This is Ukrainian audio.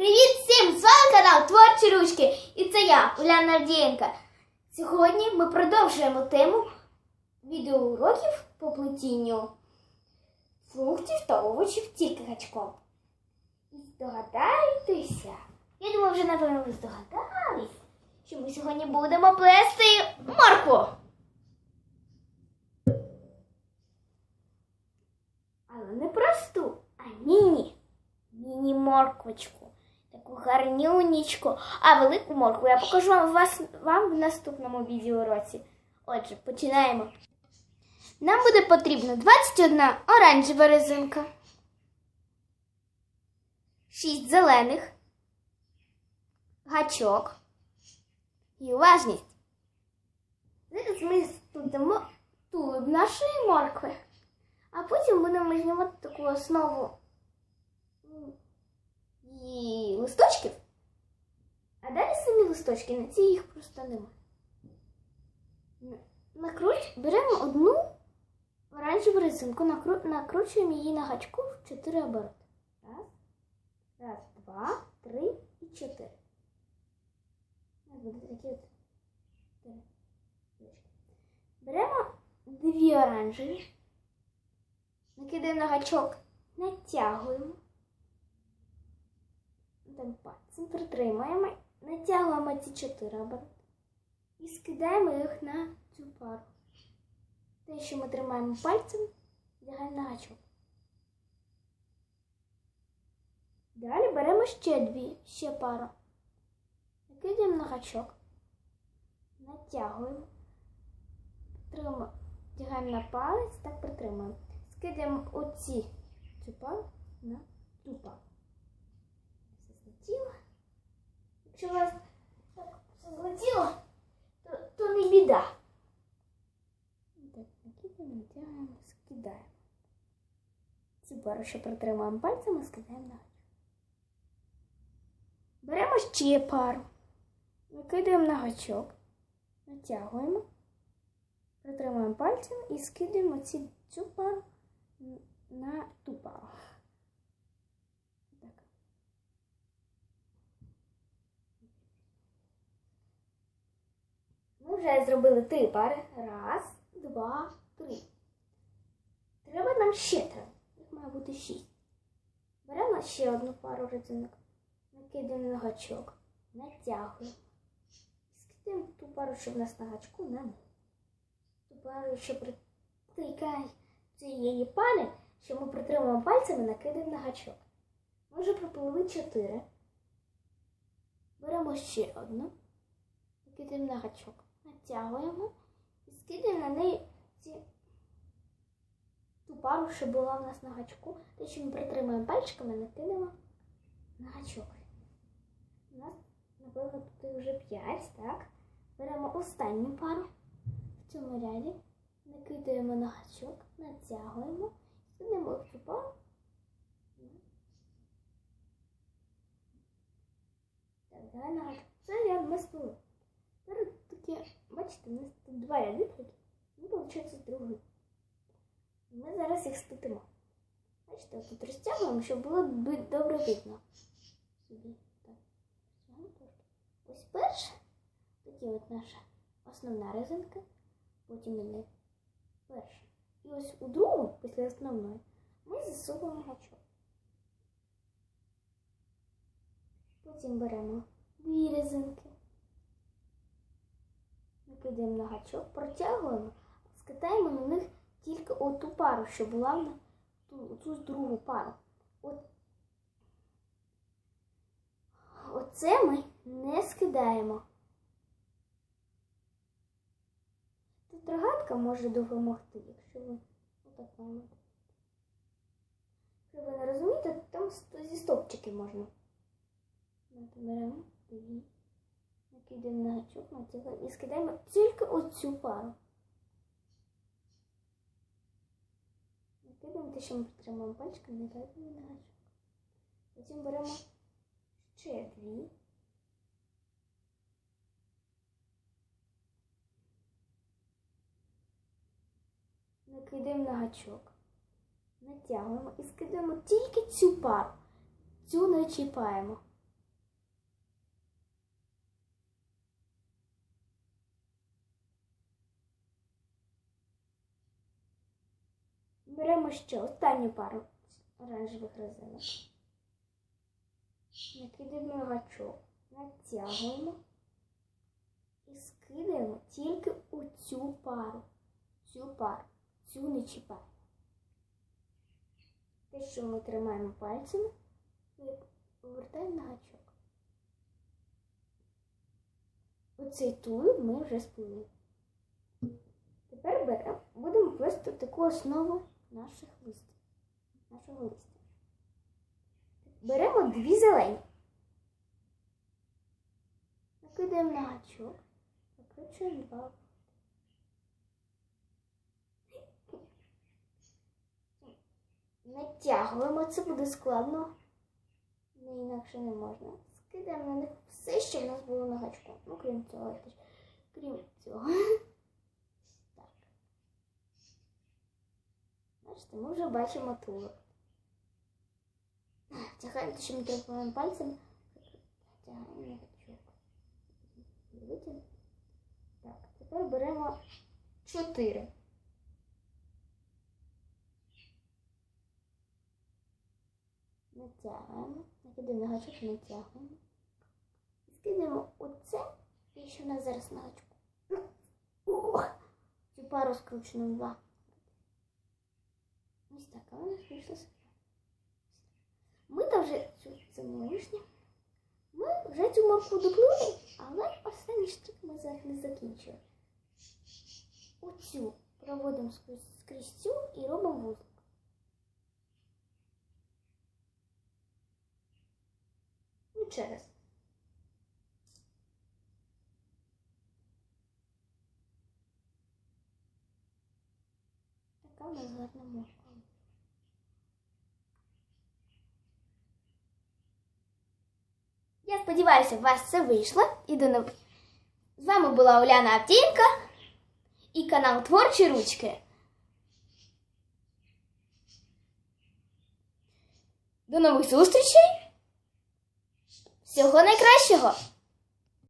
Привіт всім! З вами канал Творчі Ручки і це я, Уляна Авдієнка. Сьогодні ми продовжуємо тему відеоуроків по плетінню фруктів та овочів тільки гачком. І здогадайтеся, я думаю, вже напевно ви здогадались, що ми сьогодні будемо плести моркву. Але не просту, а міні. Міні-морквочку. Гарнюнічку. А велику моркву я покажу вам, вас, вам в наступному відеоуроці. Отже, починаємо. Нам буде потрібно 21 оранжева резинка, 6 зелених, гачок і уважність. Зараз ми студимо тулуб нашої моркви, а потім будемо знімати таку основу і листочків. А далі самі листочки, на ці їх просто нема. Накруч... Беремо одну оранжеву резинку, накру... накручуємо її на гачку в 4 обороти. Раз, раз, два, три і чотири. Беремо дві оранжеві, накидаємо на гачок, натягуємо там пальцем притримуємо, натягуємо ці чотири обороти і скидаємо їх на цю пару. Те, що ми тримаємо пальцем, лягаємо на гачок. Далі беремо ще дві, ще пару. Накидаємо на гачок, натягуємо, тягаємо на палець, так притримуємо. Скидаємо оці цю пару на цю пару злетіло. Якщо у вас так все злетіло, то, то не біда. Так, накидаємо, натягуємо, скидаємо. Цю пару ще протримаємо пальцями, скидаємо на гачок. Беремо ще пару, накидаємо на гачок, натягуємо, притримуємо пальцями і скидаємо цю пару на ту пару. Ми вже зробили три пари. Раз, два, три. Треба нам ще три. Їх має бути шість. Беремо ще одну пару резинок. Накидаємо на гачок. Натягуємо. Скидаємо ту пару, що в нас на гачку, на ту пару, що притикає цієї пари, що ми притримуємо пальцями, накидаємо на гачок. Ми вже проплили чотири. Беремо ще одну. Накидаємо на гачок натягуємо і скидаємо на неї ці, ту пару, що була у нас на гачку. Те, що ми притримуємо пальчиками, накидаємо на гачок. У нас, напевно, тут вже 5, так? Беремо останню пару в цьому ряді, накидаємо на гачок, натягуємо, скидаємо цю пару. Так, давай на гачок. Це ряд ми спили. Бачите, у нас тут два ряди ну, виходить, другий. Ми зараз їх сплетемо. Бачите, тут розтягуємо, щоб було добре видно. Ось перша, такі от наша основна резинка, потім іде перша. І ось у другу, після основної, ми засовуємо гачок. Потім беремо дві резинки накидаємо на гачок, протягуємо, скидаємо на них тільки оту пару, що була на ту, другу пару. От, Оце ми не скидаємо. Тут рогатка може допомогти, якщо ви отак маєте. Якщо ви не розумієте, там зі стопчики можна. Беремо дві. На гачок, натягаємо і скидаємо тільки оцю пару. Накидаємо те, що ми підтримуємо пальчиком, накидаємо на гачок. Потім беремо ще дві. Накидаємо на гачок, натягуємо і скидаємо тільки цю пару. Цю не чіпаємо. Беремо ще останню пару оранжевих резинок. Накидаємо гачок, натягуємо і скидаємо тільки у цю пару. Цю пару. Цю не чіпаємо. Те, що ми тримаємо пальцями, ми повертаємо на гачок. Оцей тулуб ми вже сплили. Тепер беремо, будемо плести таку основу наших листів. Нашого листя. Беремо дві зелені. Накидаємо на гачок, накручуємо два. Натягуємо, це буде складно. Не інакше не можна. Скидаємо на них все, що в нас було на гачку. Ну, крім цього, крім цього. Бачите, ми вже бачимо що ми тримаємо пальцем. Тягаємо. Витягнемо. Так, тепер беремо чотири. Натягуємо, накидаємо на гачок, натягуємо. І оце, і що в нас зараз на гачку. Ох, цю пару скручено в два. Ось так, а у нас вийшло. Ми вже цю не. Ми вже цю морку доплили, але останній штрих ми зараз не закінчили. Оцю проводимо скрізь, цю і робимо вузол. Через. Така у нас гарна морква. Я сподіваюся, у вас це вийшло. І до нових. З вами була Уляна Аптєнка і канал Творчі Ручки. До нових зустрічей! Всього найкращого!